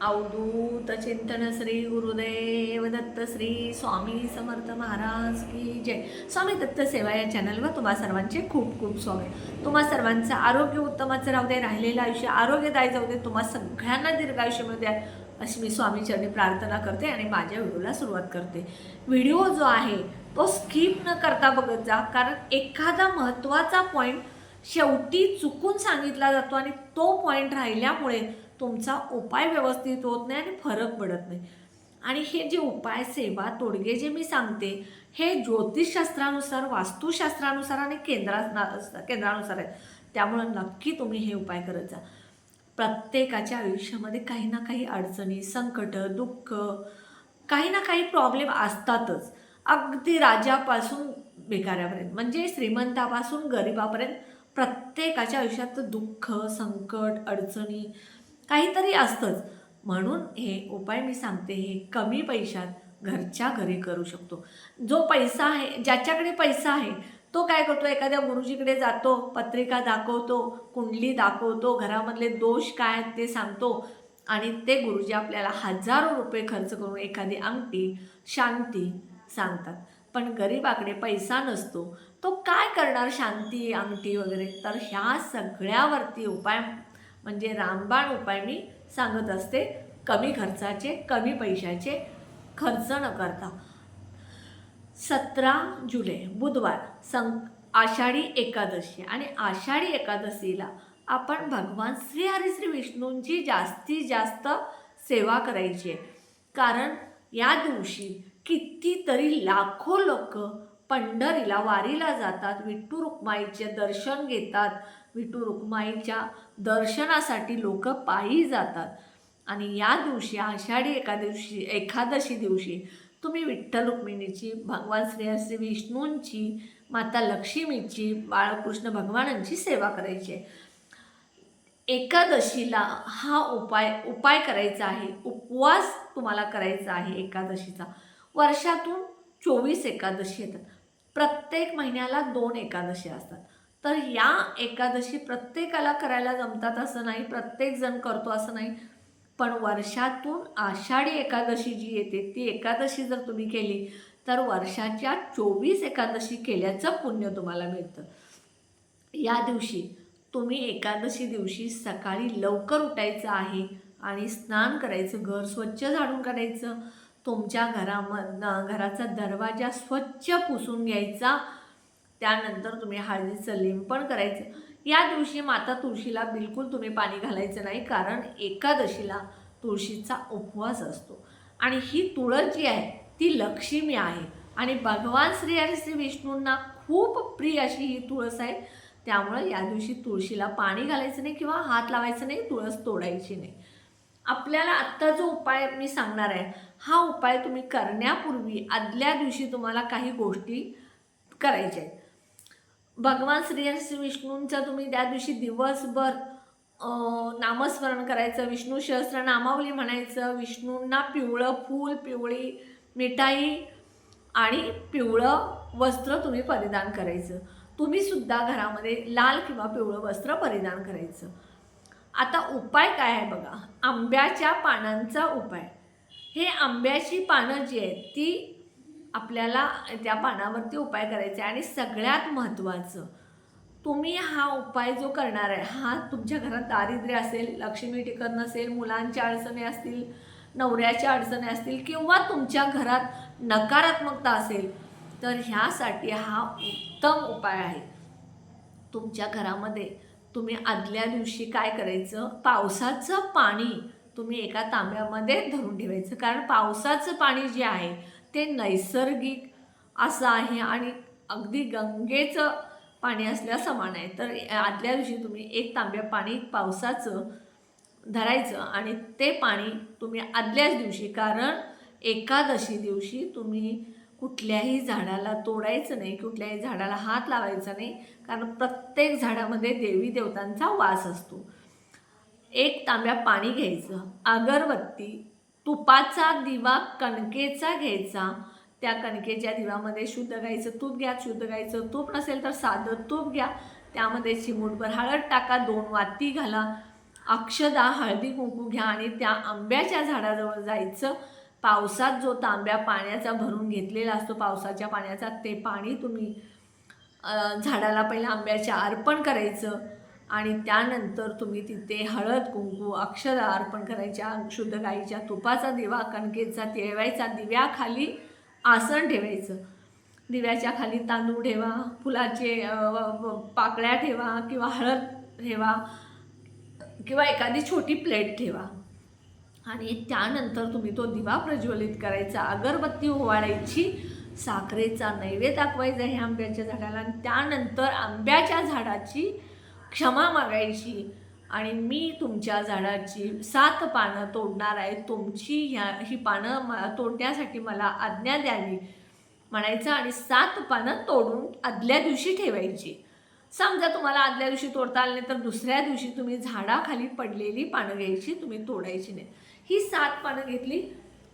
अवधूत चिंतन श्री गुरुदेव दत्त श्री स्वामी समर्थ महाराज की जय. स्वामी दत्त सेवा या चॅनलवर तुम्हा सर्वांचे खूप खूप स्वागत. तुम्हा सर्वांचं आरोग्य उत्तमाचं राहू दे राहिलेलं आयुष्य आरोग्यदायी जाऊ दे तुम्हा सगळ्यांना दीर्घायुष्य मिळू द्या अशी मी स्वामीचरणी प्रार्थना करते आणि माझ्या व्हिडिओला सुरुवात करते. व्हिडिओ जो आहे तो स्किप न करता बघत जा कारण एखादा महत्त्वाचा पॉईंट शेवटी चुकून सांगितला जातो आणि तो पॉईंट राहिल्यामुळे तुमचा उपाय व्यवस्थित होत नाही आणि फरक पडत नाही. आणि हे जे उपाय सेवा तोडगे जे मी सांगते हे ज्योतिषशास्त्रानुसार वास्तुशास्त्रानुसार आणि केंद्रा केंद्रानुसार आहेत. त्यामुळं नक्की तुम्ही हे उपाय करत जा. प्रत्येकाच्या आयुष्यामध्ये काही ना काही अडचणी संकट दुःख काही ना काही प्रॉब्लेम असतातच. अगदी राजापासून भिकाऱ्यापर्यंत म्हणजे श्रीमंतापासून गरिबापर्यंत प्रत्येकाच्या आयुष्यात दुःख संकट अडचणी काहीतरी असतंच. म्हणून हे उपाय मी सांगते हे कमी पैशात घरच्या घरी करू शकतो. जो पैसा आहे ज्याच्याकडे पैसा आहे तो काय करतो? एखाद्या गुरुजीकडे जातो पत्रिका दाखवतो कुंडली दाखवतो घरामधले दोष काय आहेत ते सांगतो आणि ते गुरुजी आपल्याला हजारो रुपये खर्च करून एखादी अंगठी शांती सांगतात. पण गरीबाकडे पैसा नसतो. तो काय करणार? शांती अंगठी वगैरे. तर ह्या सगळ्यावरती उपाय म्हणजे रामबाण उपाय मी सांगत असते कमी खर्चाचे कमी पैशाचे खर्च न करता. सतरा जुलै बुधवार सं आषाढी एकादशी. आणि आषाढी एकादशीला आपण भगवान श्री हरिश्री विष्णूंची जास्तीत जास्त सेवा करायची आहे. कारण या दिवशी कितीतरी लाखो लोक पंढरीला वारीला जातात विठ्ठू रुक्माईचे दर्शन घेतात विठू रुक्माईच्या दर्शनासाठी लोक पायी जातात. आणि या दिवशी आषाढी एकादशी एकादशी दिवशी तुम्ही विठ्ठल रुक्मिणीची भगवान श्री श्री विष्णूंची माता लक्ष्मीची बाळकृष्ण भगवानांची सेवा करायची आहे. एकादशीला हा उपाय उपाय करायचा आहे. उपवास तुम्हाला करायचा आहे एकादशीचा. वर्षातून चोवीस एकादशी येतात. प्रत्येक महिन्याला दोन एकादशी असतात. तर या एकादशी प्रत्येकाला करायला जमतात असं नाही प्रत्येकजण करतो असं नाही. पण वर्षातून आषाढी एकादशी जी येते ती एकादशी जर तुम्ही केली तर वर्षाच्या चोवीस एकादशी केल्याचं पुण्य तुम्हाला मिळतं. या दिवशी तुम्ही एकादशी दिवशी सकाळी लवकर उठायचं आहे आणि स्नान करायचं घर स्वच्छ झाडून काढायचं. तुमच्या घरामधनं घराचा दरवाजा स्वच्छ पुसून घ्यायचा. त्यानंतर तुम्ही हळदीचं लिंपण करायचं. या दिवशी माता तुळशीला बिलकुल तुम्ही पाणी घालायचं नाही कारण एकादशीला तुळशीचा उपवास असतो. आणि ही तुळस जी आहे ती लक्ष्मी आहे. आणि भगवान श्री आणि श्री विष्णूंना खूप प्रिय अशी ही तुळस आहे. त्यामुळं या दिवशी तुळशीला पाणी घालायचं नाही किंवा हात लावायचं नाही तुळस तोडायची नाही. आपल्याला आत्ता जो उपाय मी सांगणार आहे हा उपाय तुम्ही करण्यापूर्वी आदल्या दिवशी तुम्हाला काही गोष्टी करायच्या आहेत. भगवान श्री श्री विष्णूंचा तुम्ही त्या दिवशी दिवसभर नामस्मरण करायचं विष्णू सहस्र नामावली म्हणायचं विष्णूंना पिवळं फूल पिवळी मिठाई आणि पिवळं वस्त्र तुम्ही परिधान करायचं. तुम्ही सुद्धा घरामध्ये लाल किंवा पिवळं वस्त्र परिधान करायचं. आता उपाय काय आहे बघा. आंब्याच्या पानांचा उपाय. हे आंब्याची पानं जी आहेत ती आपल्याला त्या पानावरती उपाय करायचे आणि सगळ्यात महत्त्वाचं तुम्ही हा उपाय जो करणार आहे हा तुमच्या घरात दारिद्र्य असेल लक्ष्मी टिकत नसेल मुलांच्या अडचणी असतील नवऱ्याच्या अडचणी असतील किंवा तुमच्या घरात नकारात्मकता असेल तर ह्यासाठी हा उत्तम उपाय आहे. तुमच्या घरामध्ये तुम्ही आदल्या दिवशी काय करायचं पावसाचं पाणी तुम्ही एका तांब्यामध्ये धरून ठेवायचं. कारण पावसाचं पाणी जे आहे ते नैसर्गिक असं आहे आणि अगदी गंगेचं पाणी असल्या समान आहे. तर आदल्या दिवशी तुम्ही एक तांब्या पाणी पावसाचं धरायचं आणि ते पाणी तुम्ही आदल्याच दिवशी कारण एकादशी दिवशी तुम्ही कुठल्याही झाडाला तोडायचं नाही कुठल्याही झाडाला हात लावायचा नाही कारण प्रत्येक झाडामध्ये देवी देवतांचा वास असतो. एक तांब्या पाणी घ्यायचं. अगरबत्ती तुपाचा दिवा कणकेचा घ्यायचा. त्या कणकेच्या दिवामध्ये शुद्ध गाईचं तूप घ्या. शुद्ध गाईचं तूप नसेल तर साधं तूप घ्या. त्यामध्ये चिमूटभर हळद टाका दोन वाती घाला. अक्षदा हळदी कुंकू घ्या आणि त्या आंब्याच्या झाडाजवळ जायचं. पावसात जो तांब्या पाण्याचा भरून घेतलेला असतो पावसाच्या पाण्याचा ते पाणी तुम्ही झाडाला पहिलं आंब्याच्या अर्पण करायचं. आणि त्यानंतर तुम्ही तिथे हळद कुंकू अक्षरा अर्पण करायच्या शुद्ध गाईच्या तुपाचा दिवा कणकेचा ठेवायचा दिव्याखाली आसन ठेवायचं. दिव्याच्या खाली तांदूळ ठेवा फुलाचे पाकळ्या ठेवा किंवा हळद ठेवा किंवा एखादी छोटी प्लेट ठेवा. आणि त्यानंतर तुम्ही तो दिवा प्रज्वलित करायचा. अगरबत्ती ओवाळायची साखरेचा नैवेद्य दाखवायचा हे आंब्याच्या झाडाला आणि त्यानंतर आंब्याच्या झाडाची क्षमा मागायची आणि मी तुमच्या झाडाची सात पानं तोडणार आहे तुमची ह्या ही पानं म- तोडण्यासाठी मला आज्ञा द्यावी म्हणायचं आणि सात पानं तोडून आदल्या दिवशी ठेवायची. समजा तुम्हाला आदल्या दिवशी तोडता आले नाही तर दुसऱ्या दिवशी तुम्ही झाडाखाली पडलेली पानं घ्यायची तुम्ही तोडायची नाही. ही सात पानं घेतली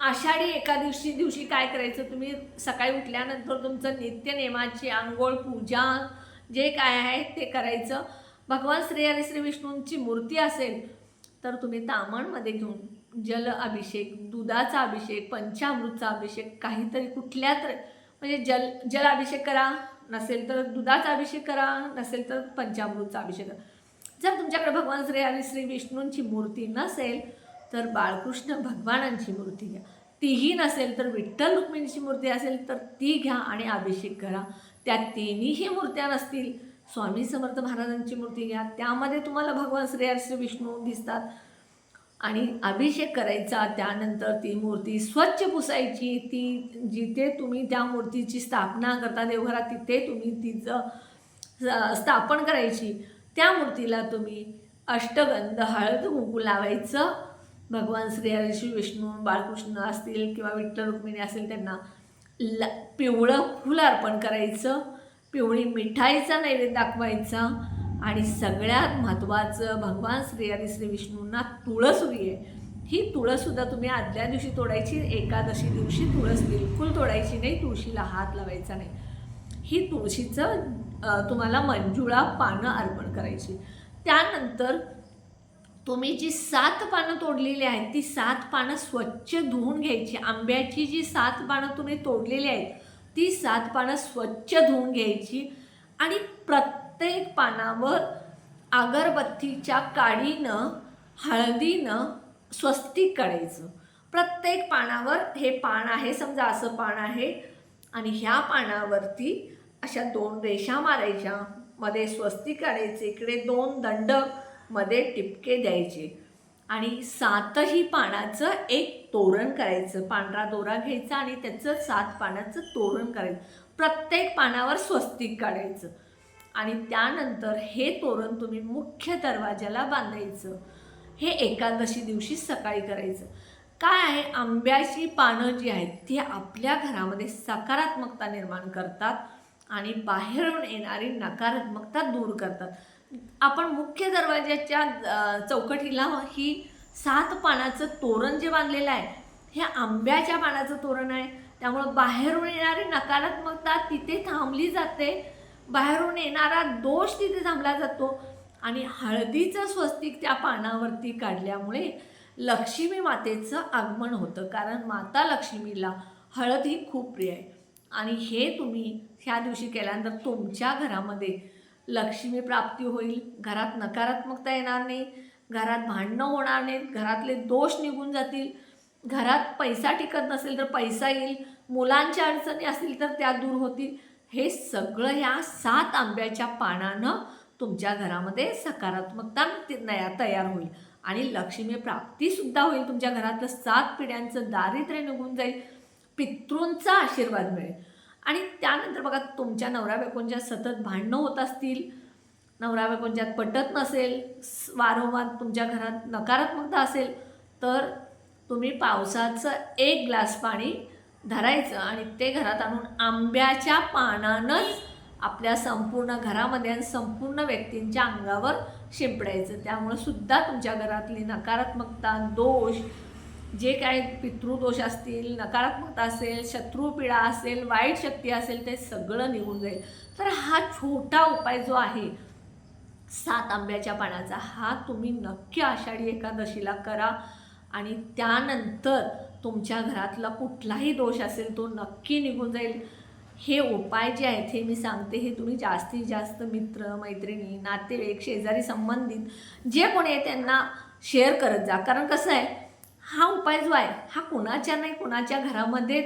आषाढी एका दिवशी दिवशी काय करायचं? तुम्ही सकाळी उठल्यानंतर तुमचं नित्यनेमाची आंघोळ पूजा जे काय आहे ते करायचं. भगवान श्री आणि श्री विष्णूंची मूर्ती असेल तर तुम्ही तामणमध्ये घेऊन जल अभिषेक दुधाचा अभिषेक पंचामृतचा अभिषेक काहीतरी कुठल्या तर म्हणजे जल जल अभिषेक करा नसेल तर दुधाचा अभिषेक करा नसेल तर पंचामृतचा अभिषेक करा. जर तुमच्याकडे भगवान श्री आणि श्री विष्णूंची मूर्ती नसेल तर बाळकृष्ण भगवानांची मूर्ती घ्या. तीही नसेल तर विठ्ठल रुक्मिणीची मूर्ती असेल तर ती घ्या आणि अभिषेक करा. त्या तिन्हीही मूर्त्या नसतील स्वामी समर्थ महाराजांची मूर्ती घ्या. त्यामध्ये तुम्हाला भगवान श्री श्री विष्णू दिसतात. आणि अभिषेक करायचा त्यानंतर ती मूर्ती स्वच्छ पुसायची. ती जिथे तुम्ही त्या मूर्तीची स्थापना करता देवघरात तिथे तुम्ही तिचं स्थापन करायची. त्या मूर्तीला तुम्ही अष्टगंध हळद कुंकू लावायचं. भगवान श्री हरी श्री विष्णू बाळकृष्ण असतील किंवा विठ्ठल रुक्मिणी असेल त्यांना ल पिवळं फुलं अर्पण करायचं. पिवळी मिठाईचा नैवेद्य दाखवायचा आणि सगळ्यात महत्त्वाचं भगवान श्री हरी श्री विष्णूंना तुळसुरी आहे. ही तुळससुद्धा तुम्ही आदल्या दिवशी तोडायची एकादशी दिवशी तुळस बिलकुल तोडायची नाही तुळशीला हात लावायचा नाही. ही तुळशीचं तुम्हाला मंजुळा पानं अर्पण करायची. त्यानंतर तुम्ही जी सात पानं तोडलेली आहेत ती सात पानं स्वच्छ धुवून घ्यायची. आंब्याची जी सात पानं तुम्ही तोडलेली आहेत ती सात पानं स्वच्छ धुवून घ्यायची आणि प्रत्येक पानावर अगरबत्तीच्या काडीनं हळदीनं स्वस्तिक काढायचं प्रत्येक पानावर हे पान आहे समजा असं पान आहे आणि ह्या पानावरती अशा दोन रेषा मारायच्या. मध्ये स्वस्तिक काढायचे इकडे दोन दंडमध्ये टिपके द्यायचे. आणि सातही पानाचं एक तोरण करायचं. पांढरा दोरा घ्यायचा आणि त्याचं सात पानाचं तोरण करायचं. प्रत्येक पानावर स्वस्तिक काढायचं. आणि त्यानंतर हे तोरण तुम्ही मुख्य दरवाजाला बांधायचं. हे एकादशी दिवशी सकाळी करायचं. काय आहे? आंब्याची पानं जी आहेत ती आपल्या घरामध्ये सकारात्मकता निर्माण करतात आणि बाहेरून येणारी नकारात्मकता दूर करतात. आपण मुख्य दरवाज्याच्या चौकटीला ही सात पानाचं तोरण जे बांधलेलं आहे हे आंब्याच्या पानाचं तोरण आहे. त्यामुळं बाहेरून येणारी नकारात्मकता तिथे थांबली जाते. बाहेरून येणारा दोष तिथे थांबला जातो. आणि हळदीचं स्वस्तिक त्या पानावरती काढल्यामुळे लक्ष्मी मातेचं आगमन होतं. कारण माता लक्ष्मीला हळद ही खूप प्रिय आहे. आणि हे तुम्ही ह्या दिवशी केल्यानंतर तुमच्या घरामध्ये लक्ष्मी प्राप्ती होईल. घरात नकारात्मकता येणार नाही. घरात भांडणं होणार नाहीत. घरातले दोष निघून जातील. घरात पैसा टिकत नसेल तर पैसा येईल. मुलांच्या अडचणी असतील तर त्या दूर होतील. हे सगळं ह्या सात आंब्याच्या पानानं तुमच्या घरामध्ये सकारात्मकता नया- तयार होईल. आणि लक्ष्मी प्राप्तीसुद्धा होईल. तुमच्या घरातलं सात पिढ्यांचं दारिद्र्य निघून जाईल. पितृंचा आशीर्वाद मिळेल. आणि त्यानंतर बघा तुमच्या नवरा बायकोंच्या सतत भांडणं होत असतील नवरा बायकोंच्यात पटत नसेल वारंवार तुमच्या घरात नकारात्मकता असेल तर तुम्ही पावसाचं एक ग्लास पाणी धरायचं आणि ते घरात आणून आंब्याच्या पानानंच आपल्या संपूर्ण घरामध्ये आणि संपूर्ण व्यक्तींच्या अंगावर शिंपडायचं. त्यामुळं सुद्धा तुमच्या घरातली नकारात्मकता दोष जे काय पितृदोष असतील नकारात्मकता असेल शत्रुपीडा असेल वाईट शक्ती असेल ते सगळं निघून जाईल. तर हा छोटा उपाय जो आहे सात आंब्याच्या पानाचा हा तुम्ही नक्की आषाढी एकादशीला करा आणि त्यानंतर तुमच्या घरातला कुठलाही दोष असेल तो नक्की निघून जाईल. हे उपाय जे आहेत हे मी सांगते हे तुम्ही जास्तीत जास्त मित्र मैत्रिणी नातेवाईक शेजारी संबंधित जे कोणी आहे त्यांना शेअर करत जा. कारण कसं आहे हा उपाय जो आहे हा कुणाच्या नाही कुणाच्या घरामध्ये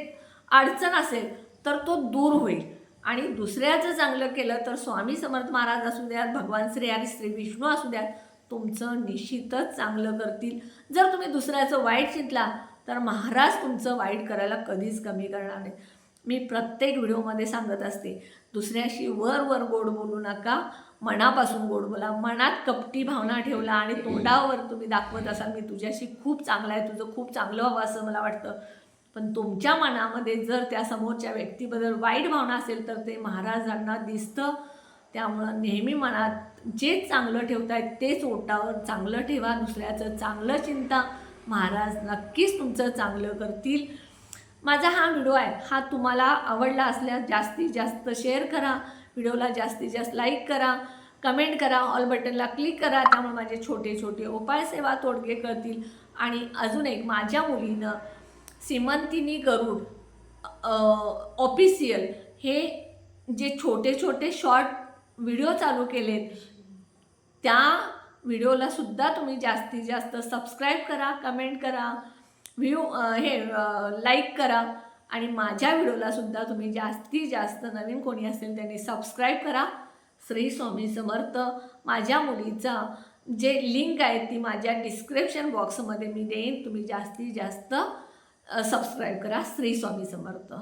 अडचण असेल तर तो दूर होईल. आणि दुसऱ्याचं चांगलं केलं तर स्वामी समर्थ महाराज असू द्यात भगवान श्री आणि श्री विष्णू असू द्यात तुमचं निश्चितच चांगलं करतील. जर तुम्ही दुसऱ्याचं वाईट चिंतला तर महाराज तुमचं वाईट करायला कधीच कमी करणार नाही मी प्रत्येक व्हिडिओमध्ये सांगत असते दुसऱ्याशी वर वर गोड बोलू नका. मनापासून गोड बोला. मनात कपटी भावना ठेवला आणि तोंडावर तुम्ही दाखवत असाल मी तुझ्याशी खूप चांगला आहे तुझं खूप चांगलं व्हावं असं मला वाटतं. पण तुमच्या मनामध्ये जर त्या समोरच्या व्यक्तीबद्दल वाईट भावना असेल तर ते महाराजांना दिसतं. त्यामुळं नेहमी मनात जे चांगलं ठेवतायत तेच ओटावर चांगलं ठेवा. दुसऱ्याचं चांगलं चिंता. महाराज नक्कीच तुमचं चांगलं करतील. माझा हा व्हिडिओ आहे. हा तुम्हाला आवडला असल्यास जास्तीत जास्त शेअर करा. व्हिडिओला जास्तीत जास्त लाईक करा. कमेंट करा. ऑल बटनला क्लिक करा. त्यामुळे माझे छोटे छोटे उपाय सेवा तोडगे करतील. आणि अजून एक माझ्या मुलीनं सिमंतिनी गरुड ऑफिशियल हे जे छोटे छोटे शॉर्ट व्हिडिओ चालू केलेत त्या व्हिडिओलासुद्धा तुम्ही जास्तीत जास्त सबस्क्राईब करा कमेंट करा. व्ह्यू हे लाईक करा आणि माझ्या व्हिडिओला सुद्धा तुम्ही जास्तीत जास्त नवीन कोणी असेल त्यांनी सबस्क्राईब करा. श्री स्वामी समर्थ. माझ्या मुलीचा जे लिंक आहे ती माझ्या डिस्क्रिप्शन बॉक्समध्ये मी देईन. तुम्ही जास्तीत जास्त सबस्क्राईब करा. श्री स्वामी समर्थ.